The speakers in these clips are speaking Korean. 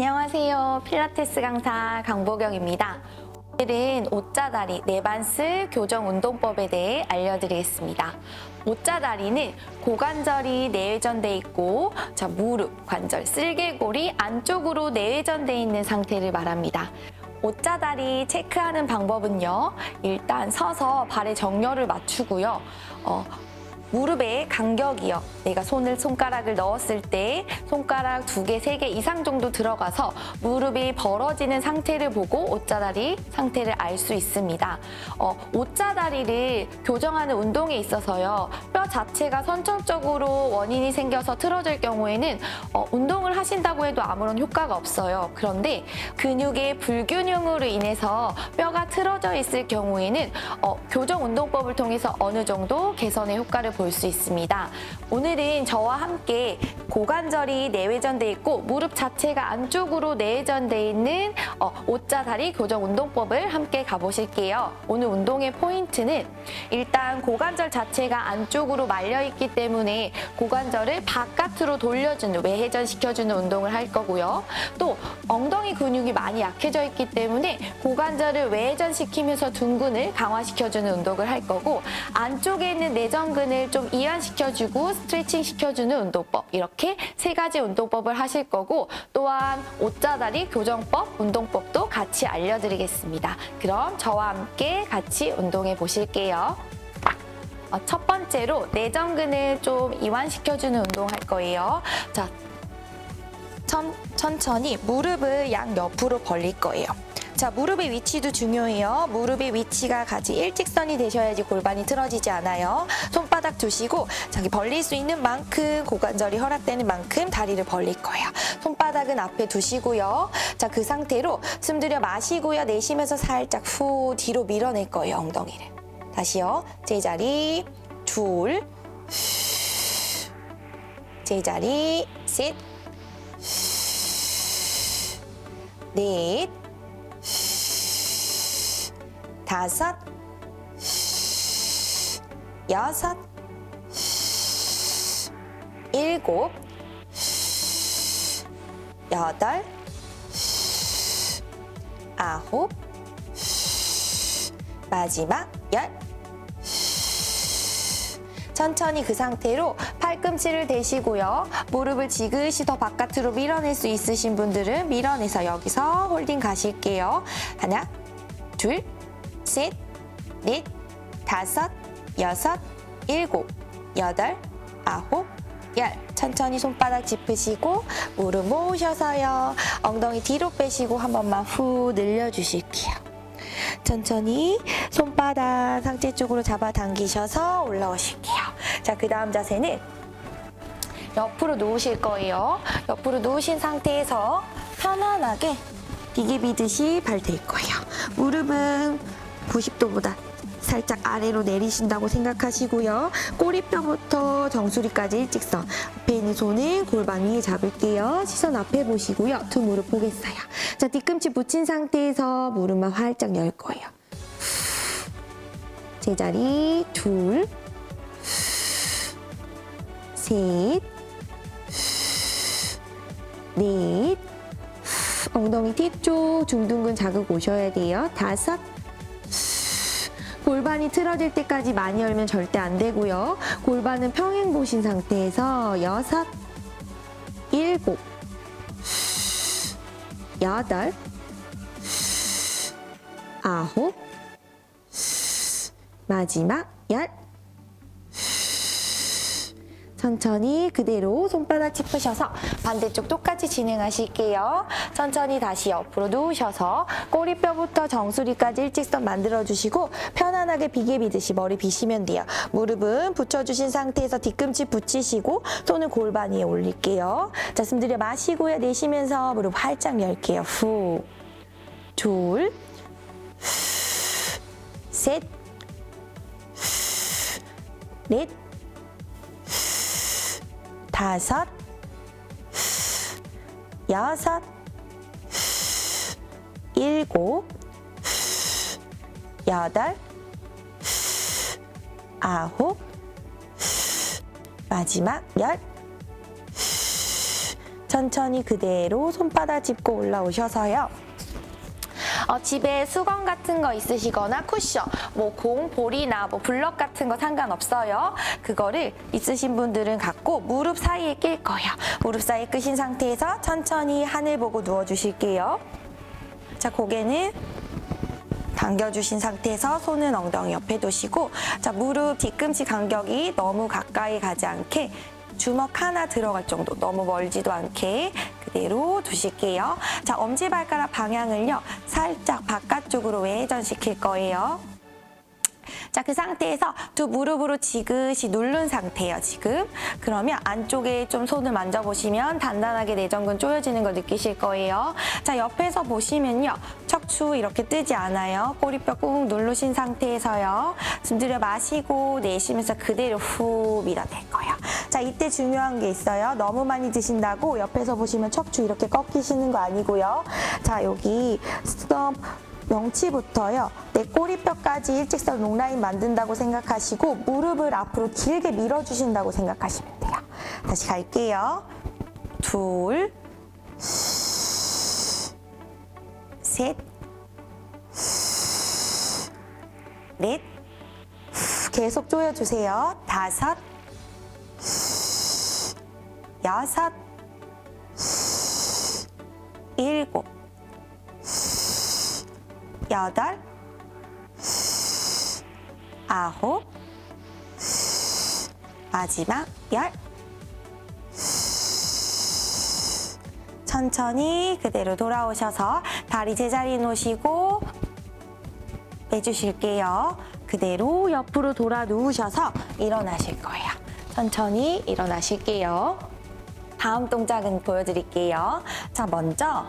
안녕하세요. 필라테스 강사 강보경입니다. 오늘은 옷자다리 네반스 교정 운동법에 대해 알려드리겠습니다. 옷자다리는 고관절이 내회전돼 있고 자, 무릎, 관절, 쓸개골이 안쪽으로 내회전돼 있는 상태를 말합니다. 옷자다리 체크하는 방법은요. 일단 서서 발의 정렬을 맞추고요. 어, 무릎의 간격이요. 내가 손을 손가락을 넣었을 때 손가락 두 개, 세 개 이상 정도 들어가서 무릎이 벌어지는 상태를 보고 옷자다리 상태를 알 수 있습니다. 어, 옷자다리를 교정하는 운동에 있어서요. 뼈 자체가 선천적으로 원인이 생겨서 틀어질 경우에는 어, 운동을 하신다고 해도 아무런 효과가 없어요. 그런데 근육의 불균형으로 인해서 뼈가 틀어져 있을 경우에는 어, 교정 운동법을 통해서 어느 정도 개선의 효과를 볼 수 있습니다. 오늘은 저와 함께 고관절이 내외전돼 있고 무릎 자체가 안쪽으로 내외전돼 있는 어, 옷자다리 교정 운동법을 함께 가보실게요. 오늘 운동의 포인트는 일단 고관절 자체가 안쪽으로 말려 있기 때문에 고관절을 바깥으로 돌려주는 외회전 시켜주는 운동을 할 거고요. 또 엉덩이 근육이 많이 약해져 있기 때문에 고관절을 외회전 시키면서 둔근을 강화시켜주는 운동을 할 거고 안쪽에 있는 내전근을 좀 이완시켜주고 스트레칭 시켜주는 운동법 이렇게 세 가지 운동법을 하실 거고 또한 옷자다리 교정법 운동법도 같이 알려드리겠습니다. 그럼 저와 함께 같이 운동해 보실게요. 어, 첫 번째로 내전근을 좀 이완시켜주는 운동 할 거예요. 자, 천, 천천히 무릎을 양 옆으로 벌릴 거예요. 자, 무릎의 위치도 중요해요. 무릎의 위치가 같이 일직선이 되셔야지 골반이 틀어지지 않아요. 손바닥 두시고 자기 벌릴 수 있는 만큼 고관절이 허락되는 만큼 다리를 벌릴 거예요. 손바닥은 앞에 두시고요. 자, 그 상태로 숨 들여 마시고요. 내쉬면서 살짝 후 뒤로 밀어낼 거예요. 엉덩이를. 다시요. 제자리 둘 제자리 셋 넷, 다섯, 여섯, 일곱, 여덟, 아홉, 마지막 열. 천천히 그 상태로 팔꿈치를 대시고요. 무릎을 지그시 더 바깥으로 밀어낼 수 있으신 분들은 밀어내서 여기서 홀딩 가실게요. 하나, 둘, 셋, 넷, 다섯, 여섯, 일곱, 여덟, 아홉, 열. 천천히 손바닥 짚으시고 무릎 모으셔서요. 엉덩이 뒤로 빼시고 한 번만 후 늘려주실게요. 천천히 손바닥 상체 쪽으로 잡아당기셔서 올라오실게요. 자, 그 다음 자세는 옆으로 누우실 거예요. 옆으로 누우신 상태에서 편안하게 비계 비듯이 발댈 거예요. 무릎은 90도보다 살짝 아래로 내리신다고 생각하시고요. 꼬리뼈부터 정수리까지 일직선. 앞에 있는 손은 골반 위에 잡을게요. 시선 앞에 보시고요. 두 무릎 보겠어요. 자, 뒤꿈치 붙인 상태에서 무릎만 활짝 열 거예요. 제자리 둘, 셋, 넷, 엉덩이 뒤쪽 중둔근 자극 오셔야 돼요. 다섯, 골반이 틀어질 때까지 많이 열면 절대 안 되고요. 골반은 평행 보신 상태에서 여섯, 일곱, 여덟, 아홉, 마지막 열. 천천히 그대로 손바닥 짚으셔서 반대쪽 똑같이 진행하실게요. 천천히 다시 옆으로 누우셔서 꼬리뼈부터 정수리까지 일직선 만들어주시고 편안하게 비계 비듯이 머리 비시면 돼요. 무릎은 붙여주신 상태에서 뒤꿈치 붙이시고 손은 골반 위에 올릴게요. 자, 숨 들여 마시고요. 내쉬면서 무릎 활짝 열게요. 후, 둘, 셋, 넷, 다섯, 여섯, 일곱, 여덟, 아홉, 마지막 열. 천천히 그대로 손바닥 짚고 올라오셔서요. 어, 집에 수건 같은 거 있으시거나 쿠션, 뭐 공, 볼이나 뭐 블럭 같은 거 상관없어요. 그거를 있으신 분들은 갖고 무릎 사이에 낄 거예요. 무릎 사이에 끄신 상태에서 천천히 하늘 보고 누워주실게요. 자, 고개는 당겨주신 상태에서 손은 엉덩이 옆에 두시고 자 무릎 뒤꿈치 간격이 너무 가까이 가지 않게 주먹 하나 들어갈 정도 너무 멀지도 않게 그대로 두실게요. 자 엄지발가락 방향을요 살짝 바깥쪽으로 외전시킬 거예요. 자, 그 상태에서 두 무릎으로 지그시 누른 상태예요, 지금. 그러면 안쪽에 좀 손을 만져보시면 단단하게 내전근 조여지는 거 느끼실 거예요. 자, 옆에서 보시면요. 척추 이렇게 뜨지 않아요. 꼬리뼈 꾹 누르신 상태에서요. 숨 들여 마시고 내쉬면서 그대로 후 밀어낼 거예요. 자, 이때 중요한 게 있어요. 너무 많이 드신다고 옆에서 보시면 척추 이렇게 꺾이시는 거 아니고요. 자, 여기 스톱 명치부터요. 내 꼬리뼈까지 일직선 롱라인 만든다고 생각하시고 무릎을 앞으로 길게 밀어주신다고 생각하시면 돼요. 다시 갈게요. 둘, 셋, 넷, 계속 조여주세요. 다섯, 여섯, 일곱, 여덟, 아홉, 마지막 열. 천천히 그대로 돌아오셔서 다리 제자리에 놓으시고 빼주실게요. 그대로 옆으로 돌아 누우셔서 일어나실 거예요. 천천히 일어나실게요. 다음 동작은 보여드릴게요. 자, 먼저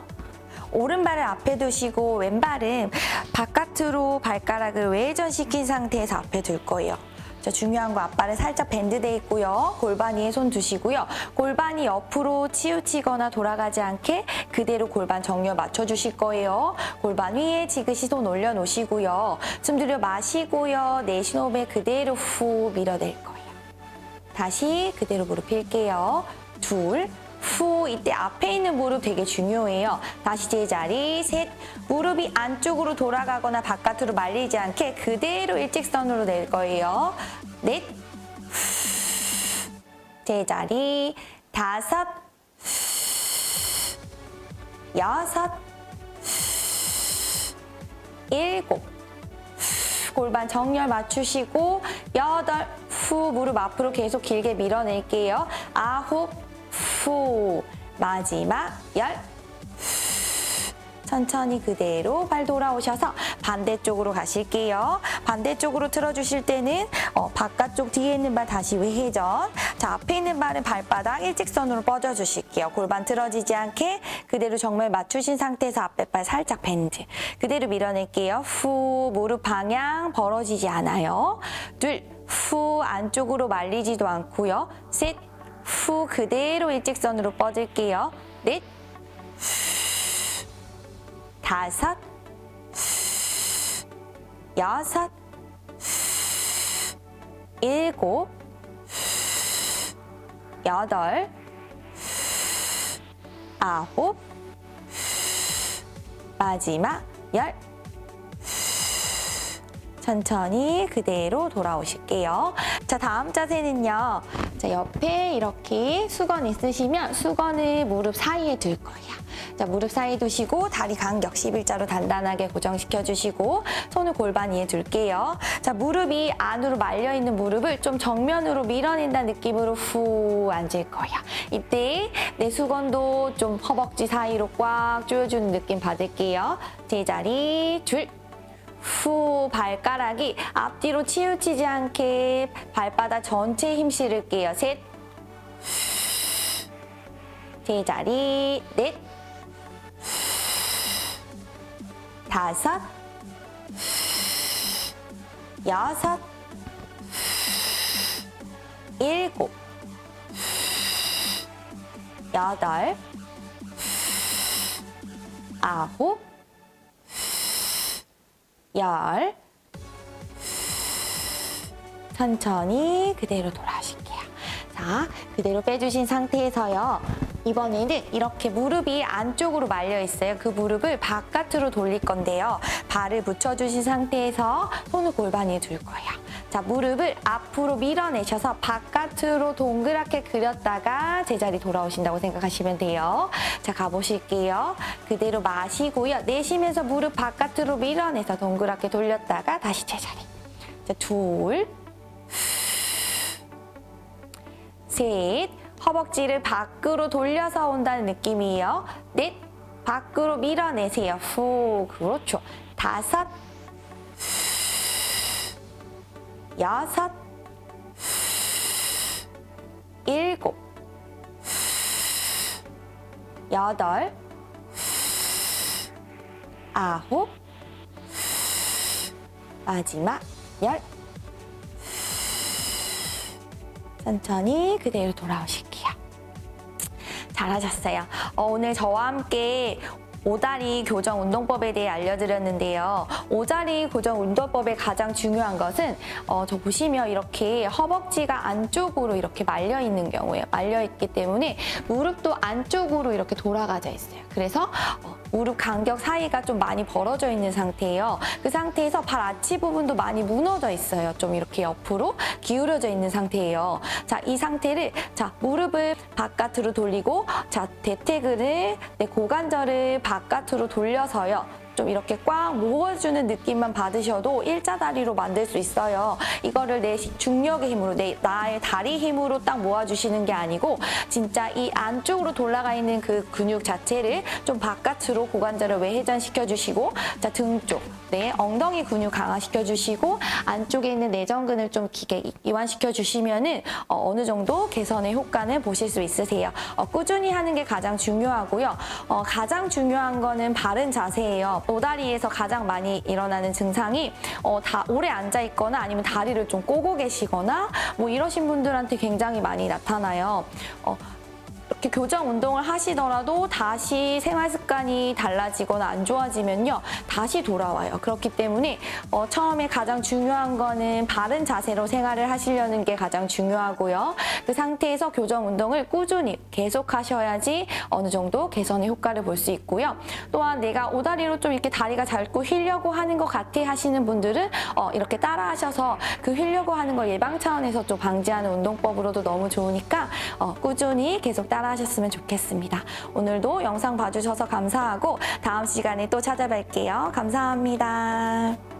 오른발을 앞에 두시고 왼발은 바깥으로 발가락을 외전시킨 상태에서 앞에 둘 거예요. 자, 중요한 거 앞발은 살짝 밴드돼 있고요. 골반 위에 손 두시고요. 골반이 옆으로 치우치거나 돌아가지 않게 그대로 골반 정렬 맞춰주실 거예요. 골반 위에 지그시 손 올려놓으시고요. 숨 들여 마시고요. 내쉬는 호흡에 그대로 후 밀어낼 거예요. 다시 그대로 무릎 필게요. 둘, 후, 이때 앞에 있는 무릎 되게 중요해요. 다시 제자리, 셋, 무릎이 안쪽으로 돌아가거나 바깥으로 말리지 않게 그대로 일직선으로 낼 거예요. 넷, 제자리, 다섯, 여섯, 일곱, 골반 정렬 맞추시고 여덟. 후 무릎 앞으로 계속 길게 밀어낼게요. 아홉 후 마지막 열 천천히 그대로 발 돌아오셔서 반대쪽으로 가실게요. 반대쪽으로 틀어주실 때는 어, 바깥쪽 뒤에 있는 발 다시 외회전. 자, 앞에 있는 발은 발바닥 일직선으로 뻗어주실게요. 골반 틀어지지 않게 그대로 정말 맞추신 상태에서 앞에 발 살짝 밴드. 그대로 밀어낼게요. 후, 무릎 방향 벌어지지 않아요. 둘, 후, 안쪽으로 말리지도 않고요. 셋, 후, 그대로 일직선으로 뻗을게요. 넷, 다섯, 여섯, 일곱, 여덟, 아홉, 마지막 열. 천천히 그대로 돌아오실게요. 자, 다음 자세는요. 자, 옆에 이렇게 수건 있으시면 수건을 무릎 사이에 둘 거예요. 자, 무릎 사이에 두시고 다리 간격 11자로 단단하게 고정시켜 주시고 손을 골반 위에 둘게요. 자, 무릎이 안으로 말려 있는 무릎을 좀 정면으로 밀어낸다는 느낌으로 후 앉을 거예요. 이때 내 수건도 좀 허벅지 사이로 꽉 조여주는 느낌 받을게요. 제자리 둘. 후 발가락이 앞뒤로 치우치지 않게 발바닥 전체에 힘 실을게요. 셋. 제자리 넷. 다섯. 여섯. 일곱. 여덟. 아홉. 열. 천천히 그대로 돌아오실게요. 자, 그대로 빼주신 상태에서요. 이번에는 이렇게 무릎이 안쪽으로 말려 있어요. 그 무릎을 바깥으로 돌릴 건데요. 발을 붙여주신 상태에서 손을 골반 위에 둘 거예요. 자, 무릎을 앞으로 밀어내셔서 바깥으로 동그랗게 그렸다가 제자리 돌아오신다고 생각하시면 돼요. 자, 가보실게요. 그대로 마시고요. 내쉬면서 무릎 바깥으로 밀어내서 동그랗게 돌렸다가 다시 제자리. 자, 둘, 셋, 허벅지를 밖으로 돌려서 온다는 느낌이에요. 넷, 밖으로 밀어내세요. 후, 그렇죠. 다섯, 여섯, 일곱, 여덟, 아홉, 마지막 열. 천천히 그대로 돌아오실게요. 잘하셨어요. 어, 오늘 저와 함께 오다리 교정 운동법에 대해 알려드렸는데요. 오다리 교정 운동법의 가장 중요한 것은 어, 저 보시면 이렇게 허벅지가 안쪽으로 이렇게 말려 있는 경우에 말려 있기 때문에 무릎도 안쪽으로 이렇게 돌아가져 있어요. 그래서 어, 무릎 간격 사이가 좀 많이 벌어져 있는 상태예요. 그 상태에서 발 아치 부분도 많이 무너져 있어요. 좀 이렇게 옆으로 기울어져 있는 상태예요. 자, 이 상태를 자 무릎을 바깥으로 돌리고 자 대퇴근을 내 고관절을 바깥으로 돌려서요. 좀 이렇게 꽉 모아주는 느낌만 받으셔도 일자 다리로 만들 수 있어요. 이거를 내 중력의 힘으로, 내 나의 다리 힘으로 딱 모아주시는 게 아니고 진짜 이 안쪽으로 돌아가 있는 그 근육 자체를 좀 바깥으로 고관절을 외회전시켜 주시고 자, 등 쪽, 네, 엉덩이 근육 강화시켜 주시고 안쪽에 있는 내전근을 좀 기게 이완시켜 주시면은 어, 느 정도 개선의 효과는 보실 수 있으세요. 어, 꾸준히 하는 게 가장 중요하고요. 어, 가장 중요한 거는 바른 자세예요. 오다리에서 가장 많이 일어나는 증상이 어, 다 오래 앉아 있거나 아니면 다리를 좀 꼬고 계시거나 뭐 이러신 분들한테 굉장히 많이 나타나요. 어, 이렇게 교정 운동을 하시더라도 다시 생활 습관이 달라지거나 안 좋아지면요 다시 돌아와요. 그렇기 때문에 어, 처음에 가장 중요한 거는 바른 자세로 생활을 하시려는 게 가장 중요하고요. 그 상태에서 교정 운동을 꾸준히 계속 하셔야지 어느 정도 개선의 효과를 볼 수 있고요. 또한 내가 오다리로 좀 이렇게 다리가 짧고 휘려고 하는 것 같아 하시는 분들은 어, 이렇게 따라 하셔서 그 휘려고 하는 걸 예방 차원에서 좀 방지하는 운동법으로도 너무 좋으니까 어, 꾸준히 계속 하셨으면 좋겠습니다. 오늘도 영상 봐주셔서 감사하고 다음 시간에 또 찾아뵐게요. 감사합니다.